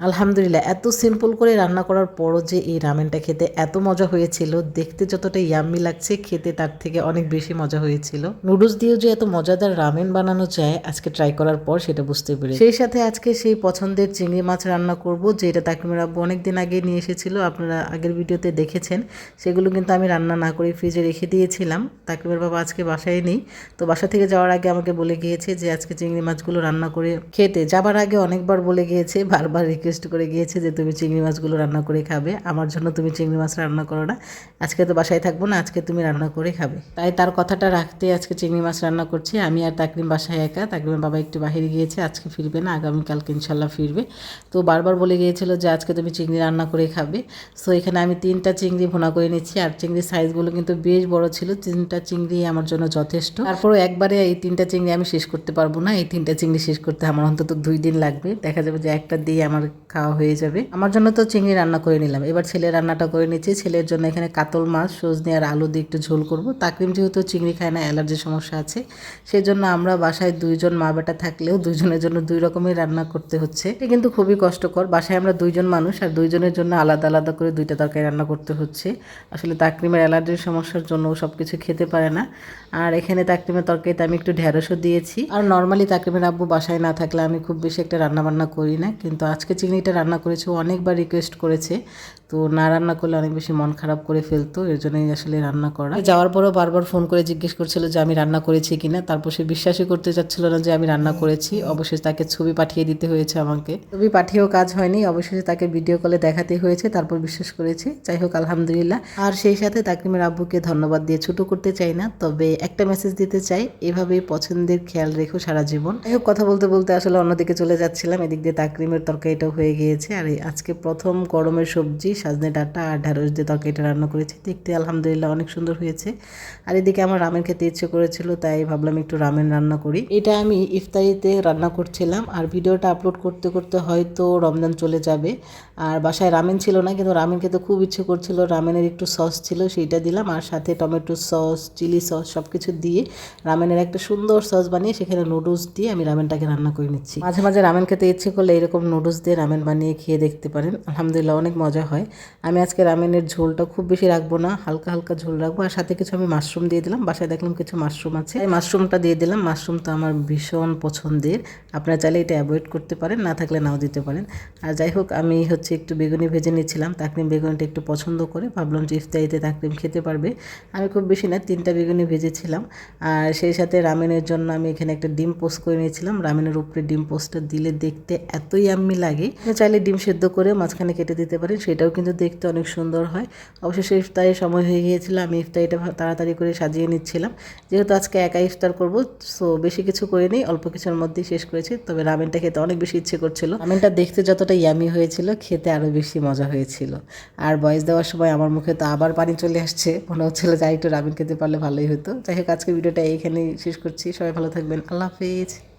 আলহামদুলিল্লাহ, এত সিম্পল করে রান্না করার পরও যে এই রামেনটা খেতে এত মজা হয়েছিল, দেখতে যতটা ইয়াম্মি লাগছে, খেতে তার থেকে অনেক বেশি মজা হয়েছিল। নুডলস দিয়েও যে এত মজাদার রামেন বানানো যায়, আজকে ট্রাই করার পর সেটা বুঝতে পেরে সেই সাথে আজকে সেই পছন্দের চিংড়ি মাছ রান্না করব, যেটা তাকিমের আব্বু অনেকদিন আগে নিয়ে এসেছিল, আপনারা আগের ভিডিওতে দেখেছেন। সেগুলো কিন্তু আমি রান্না না করে ফ্রিজে রেখে দিয়েছিলাম। তাকিমের বাবা আজকে বাসায় নেই, তো বাসা থেকে যাওয়ার আগে আমাকে বলে গিয়েছে যে আজকে চিংড়ি মাছগুলো রান্না করে খেতে। যাবার আগে অনেকবার বলে গিয়েছে, বারবার রিকোয়েস্ট করে গিয়েছে যে তুমি চিংড়ি মাছগুলো রান্না করে খাবে। আমার জন্য তুমি চিংড়ি মাছ রান্না করো না। আজকে তো বাসায় থাকব না, আজকে তুমি রান্না করে খাবে। তাই তার কথাটা রাখতে আজকে চিংড়ি মাছ রান্না করছি। আমি আর তাকরিম বাসায় একা। তাকরিমের বাবা একটু বাহিরে গিয়েছে, আজকে ফিরবে না, আগামীকালকে ইনশাল্লাহ ফিরবে। তো বারবার বলে গিয়েছিল যে আজকে তুমি চিংড়ি রান্না করে খাবে। সো এখানে আমি তিনটা চিংড়ি ভুনা করে নিচ্ছি। আর চিংড়ির সাইজগুলো কিন্তু বেশ বড় ছিল। তিনটা চিংড়ি আমার জন্য যথেষ্ট। তারপরও একবারে এই তিনটা চিংড়ি আমি শেষ করতে পারব না। এই তিনটা চিংড়ি শেষ করতে আমার অন্তত দুই দিন লাগবে। দেখা যাবে যে একটা দিয়ে আমার খাওয়া হয়ে যাবে। আমার জন্য তো চিংড়ি রান্না করে নিলাম। এবার ছেলে রান্নাটা করে নিচ্ছি। ছেলের জন্য এখানে কাতল মাছ, সজনে আর আলু দিয়ে একটু ঝোল করব। তাকরিম যেহেতু চিংড়ি খায় না, অ্যালার্জির সমস্যা আছে। সেই জন্য আমরা বাসায় দুইজন মা বেটা থাকলেও দুইজনের জন্য দুই রকমের রান্না করতে হচ্ছে। এটা কিন্তু খুবই কষ্টকর। বাসায় আমরা দুইজন মানুষ আর দুইজনের জন্য আলাদা আলাদা করে দুইটা তরকারি রান্না করতে হচ্ছে। আসলে তাকরিমের অ্যালার্জির সমস্যার জন্য সব কিছু খেতে পারে না। আর এখানে তাকরিমের তরকারিতে আমি একটু ঢেঁড়সও দিয়েছি। আর নর্মালি তাকরিমের আব্বু বাসায় না থাকলে আমি খুব বেশি একটা রান্না বান্না করি না। কিন্তু আজকে চিংড়িটা রান্না করেছে অনেকবার রিকোয়েস্ট করেছে। তো না রান্না করলে অনেক বেশি মন খারাপ করে ফেলতো, এর জন্যই আসলে রান্না করা। যাওয়ার পরও বারবার ফোন করে জিজ্ঞেস করছিল যে আমি রান্না করেছি কিনা, তারপর সে বিশ্বাসই করতে চাচ্ছিল না যে আমি রান্না করেছি। অবশ্যই তাকে ছবি পাঠিয়ে দিতে হয়েছে আমাকে। ছবি পাঠিয়েও কাজ হয়নি অবশ্যই তাকে ভিডিও কলে দেখাতে হয়েছে, তারপর বিশ্বাস করেছে। যাই হোক, আলহামদুলিল্লাহ। আর সেই সাথে তাকিমের আব্বুকে ধন্যবাদ দিয়ে ছোট করতে চাই না, তবে একটা মেসেজ দিতে চাই, এভাবেই পছন্দের খেয়াল রেখো সারা জীবন। যাই হোক, কথা বলতে বলতে আসলে অন্যদিকে চলে যাচ্ছিলাম, এদিক দিয়ে তাকরিমের তরকারিটাও হয়ে গিয়েছে। আর আজকে প্রথম গরমের সবজি, সাজনে ডাটা আর ঢ্যাঁড়স দিয়ে তরকারিটা রান্না করেছি। দেখতে আলহামদুলিল্লাহ অনেক সুন্দর হয়েছে। আর এদিকে আমার রামেন খেতে ইচ্ছে করেছিল, তাই ভাবলাম একটু রামেন রান্না করি। এটা আমি ইফতারিতে রান্না করছিলাম, আর ভিডিওটা আপলোড করতে করতে হয়তো রমজান চলে যাবে। আর বাসায় রামেন ছিল না, কিন্তু রামেন খেতে খুব ইচ্ছে করছিল। রামেনের একটু সস ছিল, সেইটা দিলাম। আর সাথে টমেটো সস চিলি সস সব কিছু দিয়ে রামেনের একটা সুন্দর সস বানিয়ে সেখানে নুডলস দিয়ে আমি রামেনটাকে রান্না করে নিচ্ছি। মাঝে মাঝে রামেন খেতে ইচ্ছে করলে এরকম নুডলস দিয়ে রামেন বানিয়ে খেয়ে দেখতে পারেন। আলহামদুলিল্লাহ অনেক মজা হয়। আমি আজকে রামেনের ঝোলটা খুব বেশি রাখব না, হালকা হালকা ঝোল রাখব। আর সাথে কিছু আমি মাশরুম দিয়ে দিলাম। বাসায় দেখলাম কিছু মাশরুম আছে। এই মাশরুমটা দিয়ে দিলাম। মাশরুম তো আমার ভীষণ পছন্দের। আপনারা চাইলে এটা অ্যাভয়েড করতে পারেন, না থাকলে নাও দিতে পারেন। আর যাই হোক, আমি হচ্ছে একটু বেগুনি ভেজে নিচ্ছিলাম তাকরিম বেগুনিটা একটু পছন্দ করে। ভাবলাম যে ইফতারিতে তাকরিম খেতে পারবে। আমি খুব বেশি না, তিনটা বেগুনি ভেজেছিলাম। আর সেই সাথে রামেনের জন্য আমি এখানে একটা ডিম পোস্ট করে নিয়েছিলাম। রামেনের উপরে ডিম পোস্টটা দিলে দেখতে এতই আমি লাগে চাইলে ডিম সেদ্ধ করে মাঝখানে কেটে দিতে পারেন, সেটাও কিন্তু দেখতে অনেক সুন্দর হয়। অবশেষে ইফতারের সময় হয়ে গিয়েছিল, আমি ইফতারিটা তাড়াতাড়ি করে সাজিয়ে নিচ্ছিলাম। যেহেতু আজকে একা ইফতার করব, সো বেশি কিছু করে নিই, অল্প কিছুর মধ্যেই শেষ করেছি, তবে রামেনটা খেতে অনেক বেশি ইচ্ছে করছিল। রামেনটা দেখতে যতটা ইয়ামি হয়েছিল, খেতে আরও বেশি মজা হয়েছিল। আর বয়স দেওয়ার সময় আমার মুখে তো আবার পানি চলে আসছে, মনে হচ্ছিল যাই একটু রামেন খেতে পারলে ভালোই হতো। যাই হোক আজকে ভিডিওটা এইখানেই শেষ করছি, সবাই ভালো থাকবেন, আল্লাহ হাফিজ।